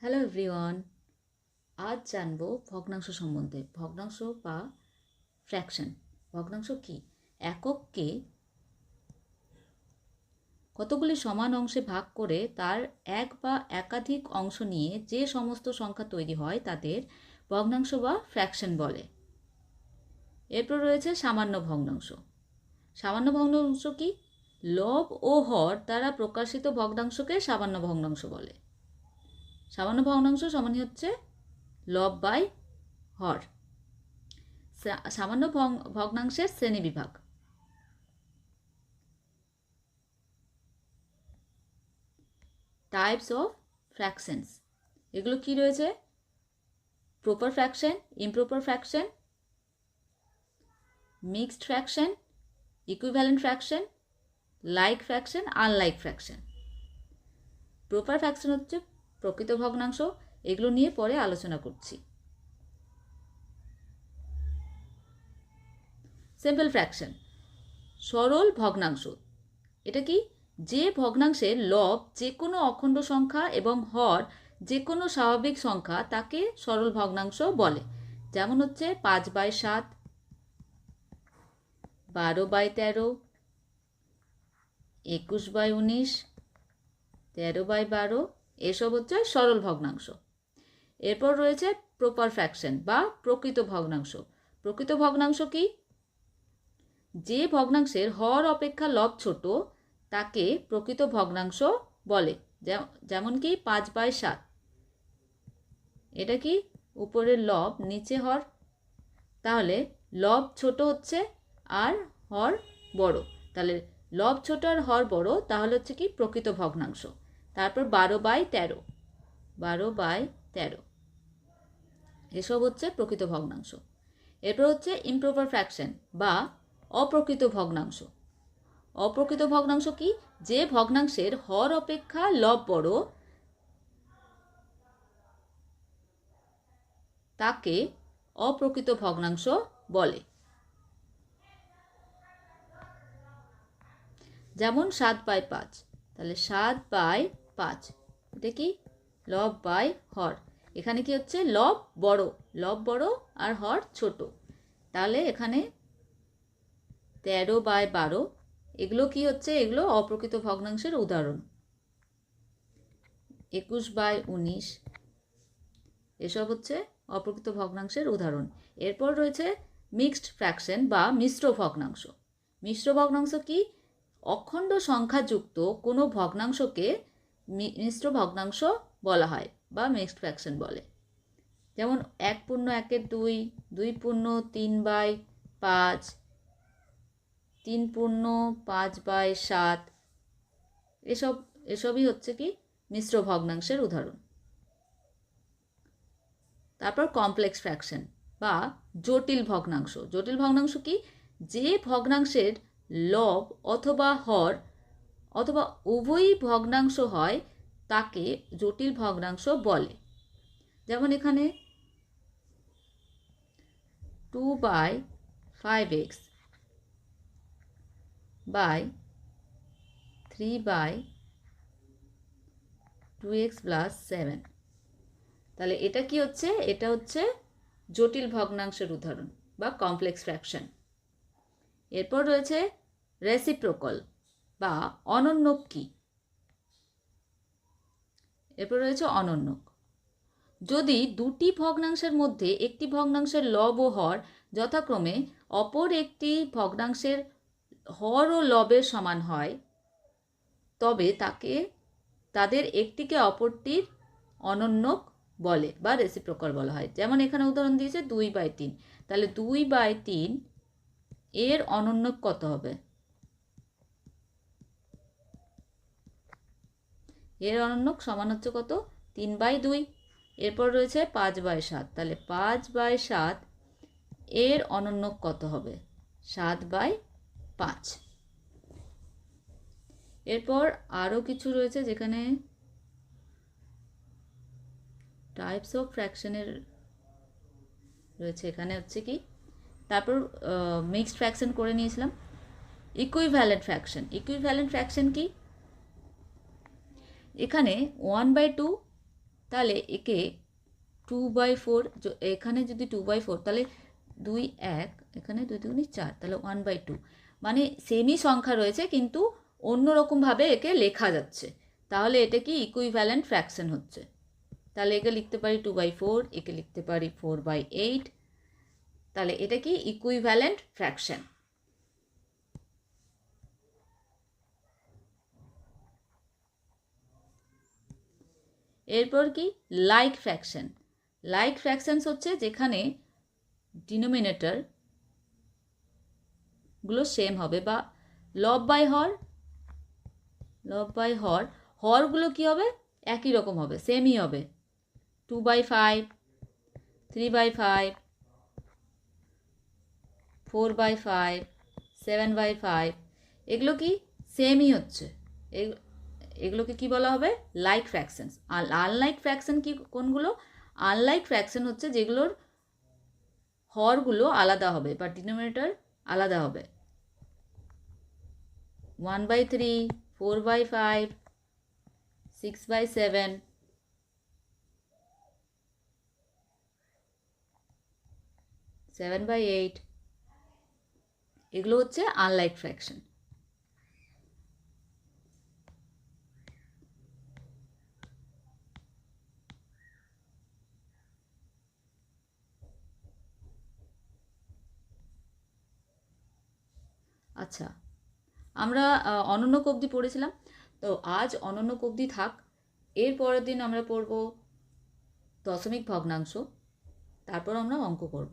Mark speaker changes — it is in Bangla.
Speaker 1: হ্যালো এভরিওয়ান আজ জানব ভগ্নাংশ সম্বন্ধে। ভগ্নাংশ বা ফ্র্যাকশন ভগ্নাংশ কি? একককে কতগুলি সমান অংশে ভাগ করে তার এক বা একাধিক অংশ নিয়ে যে সমস্ত সংখ্যা তৈরি হয় তাদের ভগ্নাংশ বা ফ্র্যাকশন বলে। এরপর রয়েছে সামান্য ভগ্নাংশ। সামান্য ভগ্নাংশ কি? লব ও হর দ্বারা প্রকাশিত ভগ্নাংশকে সামান্য ভগ্নাংশ বলে। সামান্য ভগ্নাংশ সমানই হচ্ছে লব বাই হর। সামান্য ভগ্নাংশের শ্রেণি বিভাগ। টাইপস অফ ফ্র্যাকশনস এগুলো কি রয়েছে? Proper fraction improper fraction mixed fraction equivalent fraction like fraction unlike fraction proper fraction হচ্ছে প্রকৃত ভগ্নাংশ, এগুলো নিয়ে পরে আলোচনা করছি। সিম্পল ফ্র্যাকশন সরল ভগ্নাংশ। এটা কি? যে ভগ্নাংশের লব যে কোনো অখণ্ড সংখ্যা এবং হর যে কোনো স্বাভাবিক সংখ্যা তাকে সরল ভগ্নাংশ বলে। যেমন হচ্ছে পাঁচ বাই সাত, বারো বাই তেরো, একুশ বাই উনিশ, তেরো বাই বারো এসব হচ্ছে সরল ভগ্নাংশ। এরপর রয়েছে প্রপার ফ্র্যাকশন বা প্রকৃত ভগ্নাংশ। প্রকৃত ভগ্নাংশ কি? যে ভগ্নাংশের হর অপেক্ষা লব ছোট, তাকে প্রকৃত ভগ্নাংশ বলে যেমন কি পাঁচ বাই সাত। এটা কি? উপরের লব, নিচে হর। তাহলে লব ছোট হচ্ছে আর হর বড়। তাহলে লব ছোট আর হর বড়, তাহলে হচ্ছে কি প্রকৃত ভগ্নাংশ। তারপর বারো বাই তেরো। বারো বাই তেরো। এসব হচ্ছে প্রকৃত ভগ্নাংশ। এরপর হচ্ছে ইমপ্রপার ফ্র্যাকশন বা অপ্রকৃত ভগ্নাংশ। অপ্রকৃত ভগ্নাংশ কি? যে ভগ্নাংশের হর অপেক্ষা লব বড়, তাকে অপ্রকৃত ভগ্নাংশ বলে। যেমন সাত বাই পাঁচ। তাহলে সাত বাই পাঁচ। এটা কি? লব বাই হর। এখানে কি হচ্ছে? লব বড়। লব বড় আর হর ছোট। তাহলে এখানে তেরো বাই বারো, এগুলো কি হচ্ছে? এগুলো অপ্রকৃত ভগ্নাংশের উদাহরণ। একুশ বাই উনিশ, এসব হচ্ছে অপ্রকৃত ভগ্নাংশের উদাহরণ। এরপর রয়েছে মিক্সড ফ্র্যাকশন বা মিশ্র ভগ্নাংশ। মিশ্র ভগ্নাংশ কি? অখণ্ড সংখ্যাযুক্ত কোনো ভগ্নাংশকে মিশ্র ভগ্নাংশ বলা হয় বা মিক্সড ফ্র্যাকশন বলে। যেমন এক পূর্ণ একের দুই দুই পূর্ণ তিন বাই পাঁচ, তিন পূর্ণ পাঁচ বাই সাত, এসব, এসবই হচ্ছে কি মিশ্র ভগ্নাংশের উদাহরণ। তারপর কমপ্লেক্স ফ্র্যাকশন বা জটিল ভগ্নাংশ। জটিল ভগ্নাংশ কি? যে ভগ্নাংশের লব অথবা হর অথবা উভয়ই ভগ্নাংশ হয়, তাকে জটিল ভগ্নাংশ বলে। যেমন এখানে two by five x by three by two x plus seven. তাহলে এটা কি হচ্ছে? এটা হচ্ছে জটিল ভগ্নাংশের উদাহরণ বা কমপ্লেক্স ফ্র্যাকশন। এরপর রয়েছে রেসিপ্রোকল। বা অনন্যক কি? এরপর রয়েছে অনন্যক। যদি দুটি ভগ্নাংশের মধ্যে একটি ভগ্নাংশের লব ও হর যথাক্রমে অপর একটি ভগ্নাংশের হর ও লবের সমান হয়, তবে তাকে, তাদের একটিকে অপরটির অনন্যক বলে বা রেসিপ্রোকাল বলা হয়। যেমন এখানে উদাহরণ দিয়েছে দুই বাই তিন। তাহলে দুই বাই তিন এর অনন্যক কত হবে? এর অনন্যক সমান হচ্ছে কত? তিন বাই দুই। এরপর রয়েছে পাঁচ বাই সাত। তাহলে পাঁচ বাই সাত এর অনন্যক কত হবে? সাত বাই পাঁচ। এরপর আরও কিছু রয়েছে যেখানে টাইপস অফ ফ্র্যাকশনের রয়েছে। এখানে হচ্ছে কি? তারপর মিক্সড ফ্র্যাকশন করে নিয়েছিলাম। ইকুইভ্যালেন্ট ফ্র্যাকশন ইকুইভ্যালেন্ট ফ্র্যাকশন কি? এখানে ওয়ান বাই টু তাহলে একে টু বাই ফোর এখানে যদি টু বাই ফোর তাহলে দুই এক, এখানে দুই দুগুনি চার, তাহলে ওয়ান বাই টু মানে সেমই সংখ্যা রয়েছে, কিন্তু অন্য রকমভাবে একে লেখা যাচ্ছে। তাহলে এটা কি ইকুইভ্যালেন্ট ফ্র্যাকশন হচ্ছে। তাহলে একে লিখতে পারি টু বাই ফোর একে লিখতে পারি ফোর বাই এইট তাহলে এটা কি ইকুইভ্যালেন্ট ফ্র্যাকশন এরপর কি? লাইক ফ্র্যাকশন লাইক ফ্র্যাকশনস হচ্ছে যেখানে ডিনোমিনেটরগুলো সেম হবে বা লব বাই হর লব বাই হর হরগুলো কি হবে? একই রকম হবে সেমই হবে। Two by five three by five four by five seven by five এগুলো কি? সেমই হচ্ছে। এগুলোকে কি বলা হবে? লাইক ফ্র্যাকশনস আর আনলাইক ফ্র্যাকশন কি কোনগুলো? আনলাইক ফ্র্যাকশন হচ্ছে যেগুলোর হরগুলো আলাদা হবে, বা ডিনোমিনেটর আলাদা হবে। One by three four by five six by seven seven by eight এগুলো হচ্ছে আনলাইক ফ্র্যাকশন আচ্ছা। আমরা অনন্য কবদি পড়েছিলাম। তো আজ অনন্য কবদি থাক। এর পরের দিন আমরা পড়ব দশমিক ভগ্নাংশ। তারপর আমরা অঙ্ক করব।